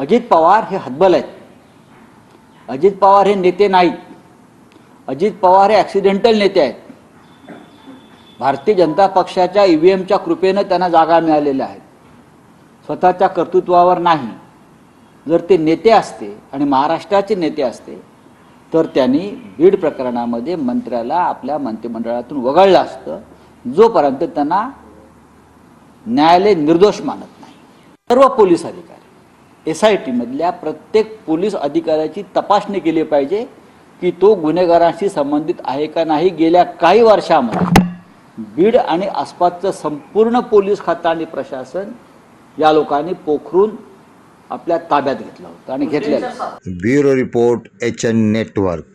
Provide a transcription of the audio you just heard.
अजित पवार हे हतबल आहेत. अजित पवार हे नेते नाहीत. अजित पवार हे ॲक्सिडेंटल नेते आहेत. भारतीय जनता पक्षाच्या ई व्ही एमच्या कृपेनं त्यांना जागा मिळालेल्या आहेत. स्वतःच्या कर्तृत्वावर नाही. जर ते नेते असते आणि महाराष्ट्राचे नेते असते तर त्यांनी बीड प्रकरणामध्ये मंत्र्याला आपल्या मंत्रिमंडळातून वगळलं असतं जोपर्यंत त्यांना न्यायालय निर्दोष मानत नाही. सर्व पोलीस अधिकारी. एस आय टीमधल्या प्रत्येक पोलीस अधिकाऱ्याची तपासणी केली पाहिजे की तो गुन्हेगारांशी संबंधित आहे का नाही गेल्या काही वर्षामध्ये. बीड आणि आसपासचं संपूर्ण पोलीस खातं आणि प्रशासन या लोकांनी पोखरून आपल्या ताब्यात घेतलं होतं आणि घेतलेलं bureau report H N network.